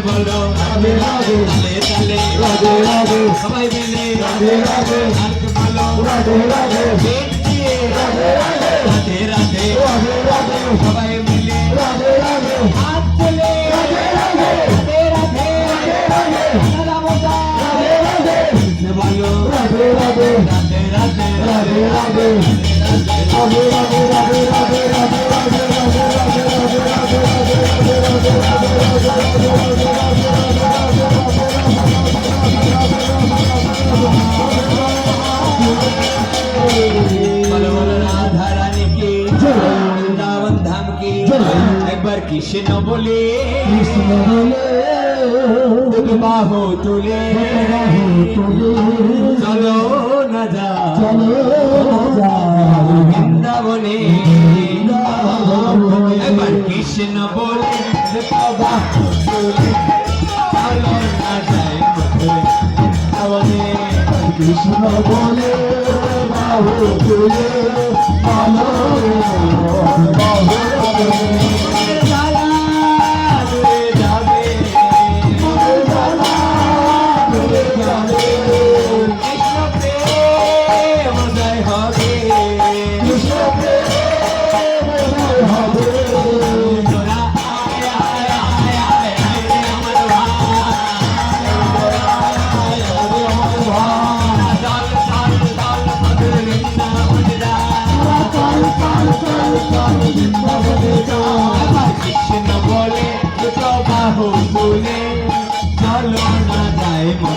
বলো রাধে রাধে তালে তালে রাধে রাধে সবাই মিলে রাধে রাধে হাত বলো রাধে রাধে দিয়ে রাধে রাধে রাধে রাধে রাধে রাধে সবাই মিলে রাধে রাধে হাত তুলে রাধে রাধে রাধে রাধে রাধে রাধা মোদা রাধে রাধে বলো রাধে রাধে রাধে রাধে রাধে রাধে রাধে রাধে রাধে রাধে কৃষ্ণ বলে কৃষ্ণ বলে বাহু তুলে বাহু তুলে চলো না যা চলো বৃন্দাবনে। একবার কৃষ্ণ বলে বাহু তুলে চলো না যাই বৃন্দাবনে। কৃষ্ণ বলে বাহু তুলে আলো Hallelujah.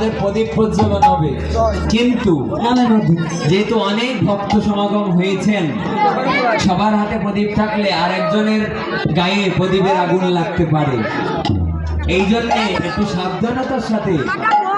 আমাদের প্রদীপ প্রজ্বলন হবে। কিন্তু যেহেতু অনেক ভক্ত সমাগম হয়েছেন, সবার হাতে প্রদীপ থাকলে আর একজনের গায়ে প্রদীপের আগুন লাগতে পারে। এই জন্যে একটু সাবধানতার সাথে